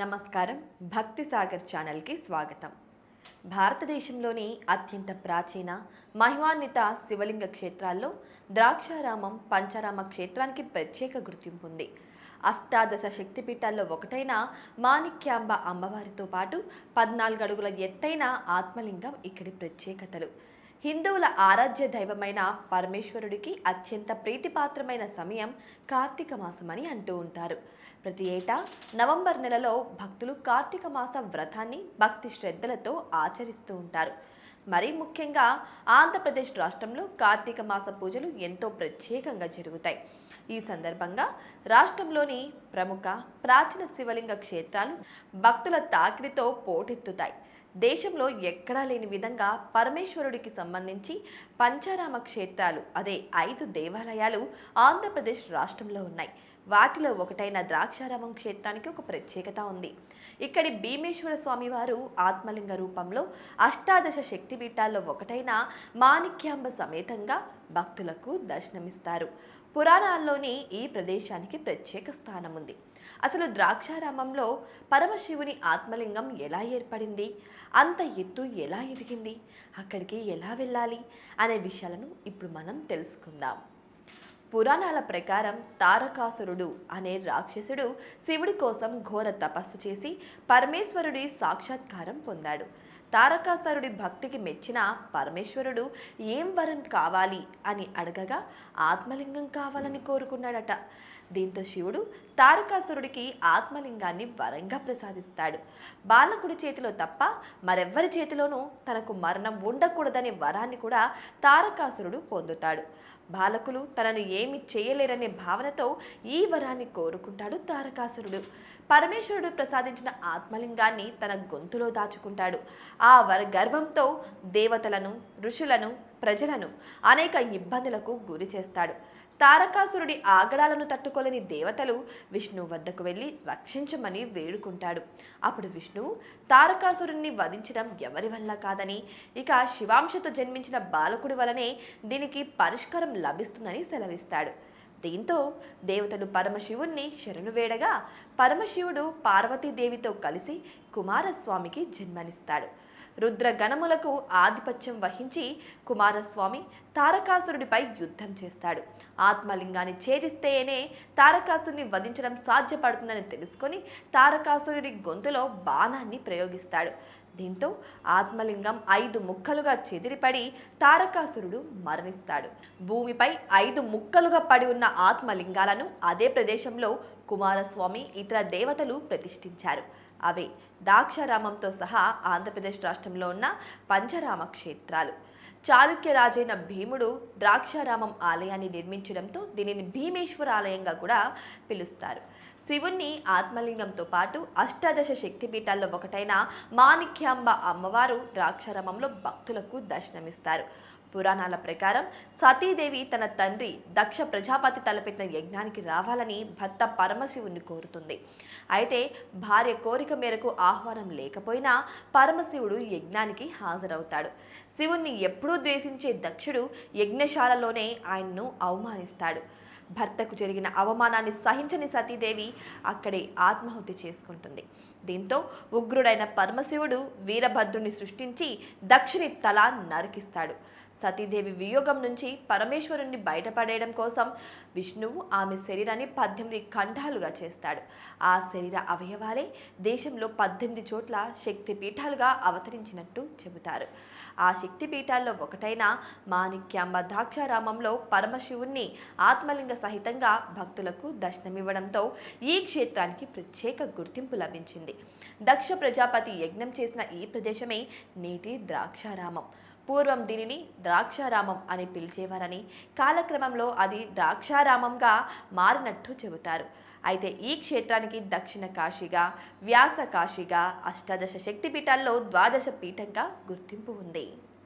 నమస్కారం. భక్తి సాగర్ ఛానల్కి స్వాగతం. భారతదేశంలోని అత్యంత ప్రాచీన మహిమాన్విత శివలింగ క్షేత్రాల్లో ద్రాక్షారామం పంచారామ క్షేత్రానికి ప్రత్యేక గుర్తింపు ఉంది అష్టాదశ శక్తిపీఠాల్లో ఒకటైన మాణిక్యాంబ అమ్మవారితో పాటు పద్నాలుగు అడుగుల ఎత్తైన ఆత్మలింగం ఇక్కడి ప్రత్యేకతలు. హిందువుల ఆరాధ్య దైవమైన పరమేశ్వరుడికి అత్యంత ప్రీతిపాత్రమైన సమయం కార్తీక మాసం అని అంటూ ఉంటారు. ప్రతి ఏటా నవంబర్ నెలలో భక్తులు కార్తీక మాస వ్రతాన్ని భక్తి శ్రద్ధలతో ఆచరిస్తూ ఉంటారు. మరీ ముఖ్యంగా ఆంధ్రప్రదేశ్ రాష్ట్రంలో కార్తీక మాస పూజలు ఎంతో ప్రత్యేకంగా జరుగుతాయి. ఈ సందర్భంగా రాష్ట్రంలోని ప్రముఖ ప్రాచీన శివలింగ క్షేత్రాలు భక్తుల తాకిడితో పోటెత్తుతాయి. దేశంలో ఎక్కడా లేని విధంగా పరమేశ్వరుడికి సంబంధించి పంచారామ క్షేత్రాలు అదే ఐదు దేవాలయాలు ఆంధ్రప్రదేశ్ రాష్ట్రంలో ఉన్నాయి. వాటిలో ఒకటైన ద్రాక్షారామం క్షేత్రానికి ఒక ప్రత్యేకత ఉంది. ఇక్కడి భీమేశ్వర స్వామివారు ఆత్మలింగ రూపంలో అష్టాదశ శక్తిపీఠాల్లో ఒకటైన మాణిక్యాంబ సమేతంగా భక్తులకు దర్శనమిస్తారు. పురాణాల్లోని ఈ ప్రదేశానికి ప్రత్యేక స్థానం ఉంది అసలు ద్రాక్షారామంలో పరమశివుని ఆత్మలింగం ఎలా ఏర్పడింది? అంత ఎత్తు ఎలా ఎదిగింది? అక్కడికి ఎలా వెళ్ళాలి? అనే విషయాలను ఇప్పుడు మనం తెలుసుకుందాం. పురాణాల ప్రకారం తారకాసురుడు అనే రాక్షసుడు శివుడి కోసం ఘోర తపస్సు చేసి పరమేశ్వరుడి సాక్షాత్కారం పొందాడు. తారకాసురుడి భక్తికి మెచ్చిన పరమేశ్వరుడు ఏం వరం కావాలి అని అడగగా ఆత్మలింగం కావాలని కోరుకున్నాడట. దీంతో శివుడు తారకాసురుడికి ఆత్మలింగాన్ని వరంగా ప్రసాదిస్తాడు. బాలకుడి చేతిలో తప్ప మరెవ్వరి చేతిలోనూ తనకు మరణం ఉండకూడదనే వరాన్ని కూడా తారకాసురుడు పొందుతాడు. బాలకులు తనను ఏమి చేయలేరనే భావనతో ఈ వరాన్ని కోరుకుంటాడు తారకాసురుడు. పరమేశ్వరుడు ప్రసాదించిన ఆత్మలింగాన్ని తన గొంతులో దాచుకుంటాడు. ఆ వర గర్వంతో దేవతలను ఋషులను ప్రజలను అనేక ఇబ్బందులకు గురి చేస్తాడు. తారకాసురుడి ఆగడాలను తట్టుకోలేని దేవతలు విష్ణువు వద్దకు వెళ్ళి రక్షించమని వేడుకుంటాడు. అప్పుడు విష్ణువు తారకాసురుణ్ణి వధించడం ఎవరి వల్ల కాదని ఇక శివాంశతో జన్మించిన బాలకుడి వలనే దీనికి పరిష్కారం లభిస్తుందని సెలవిస్తాడు. దీంతో దేవతలు పరమశివుణ్ణి శరణు వేడగా పరమశివుడు పార్వతీదేవితో కలిసి కుమారస్వామికి జన్మనిస్తాడు. రుద్ర గణములకు ఆధిపత్యం వహించి కుమారస్వామి తారకాసురుడిపై యుద్ధం చేస్తాడు. ఆత్మలింగాన్ని ఛేదిస్తేనే తారకాసురుని వధించడం సాధ్యపడుతుందని తెలుసుకొని తారకాసురుడి గొంతులో బాణాన్ని ప్రయోగిస్తాడు. దీంతో ఆత్మలింగం ఐదు ముక్కలుగా చెదిరిపడి తారకాసురుడు మరణిస్తాడు. భూమిపై ఐదు ముక్కలుగా పడి ఉన్న ఆత్మలింగాలను అదే ప్రదేశంలో కుమారస్వామి ఇతర దేవతలు ప్రతిష్ఠించారు. అవే దాక్షారామంతో సహా ఆంధ్రప్రదేశ్ రాష్ట్రంలో ఉన్న పంచరామ క్షేత్రాలు చాళుక్య రాజైన భీముడు ద్రాక్షారామం ఆలయాన్ని నిర్మించడంతో దీనిని భీమేశ్వర ఆలయంగా కూడా పిలుస్తారు. శివుణ్ణి ఆత్మలింగంతో పాటు అష్టాదశ శక్తిపీఠాల్లో ఒకటైన మాణిక్యాంబ అమ్మవారు ద్రాక్షారామంలో భక్తులకు దర్శనమిస్తారు. పురాణాల ప్రకారం సతీదేవి తన తండ్రి దక్ష ప్రజాపతి తలపెట్టిన యజ్ఞానికి రావాలని భర్త పరమశివుణ్ణి కోరుతుంది. అయితే భార్య కోరిక మేరకు ఆహ్వానం లేకపోయినా పరమశివుడు యజ్ఞానికి హాజరవుతాడు. శివుణ్ణి ఎప్పుడూ ద్వేషించే దక్షుడు యజ్ఞశాలలోనే ఆయన్ను అవమానిస్తాడు. భర్తకు జరిగిన అవమానాన్ని సహించని సతీదేవి అక్కడే ఆత్మహత్య చేసుకుంటుంది. దీంతో ఉగ్రుడైన పరమశివుడు వీరభద్రుని సృష్టించి దక్షుని తల నరికిస్తాడు. సతీదేవి వియోగం నుంచి పరమేశ్వరుణ్ణి బయటపడేయడం కోసం విష్ణువు ఆమె శరీరాన్ని పద్దెనిమిది ఖండాలుగా చేస్తాడు. ఆ శరీర అవయవాలే దేశంలో పద్దెనిమిది చోట్ల శక్తి పీఠాలుగా అవతరించినట్టు చెబుతారు. ఆ శక్తి పీఠాల్లో ఒకటైన మాణిక్యాంబ ద్రాక్షారామంలో పరమశివుణ్ణి ఆత్మలింగ సహితంగా భక్తులకు దర్శనమివ్వడంతో ఈ క్షేత్రానికి ప్రత్యేక గుర్తింపు లభించింది. దక్ష ప్రజాపతి యజ్ఞం చేసిన ఈ ప్రదేశమే నేటి ద్రాక్షారామం. పూర్వం దీనిని ద్రాక్షారామం అని పిలిచేవారని కాలక్రమంలో అది ద్రాక్షారామంగా మారినట్టు చెబుతారు. అయితే ఈ క్షేత్రానికి దక్షిణ కాశీగా వ్యాస కాశీగా అష్టాదశ శక్తిపీఠాల్లో ద్వాదశ పీఠంగా గుర్తింపు ఉంది.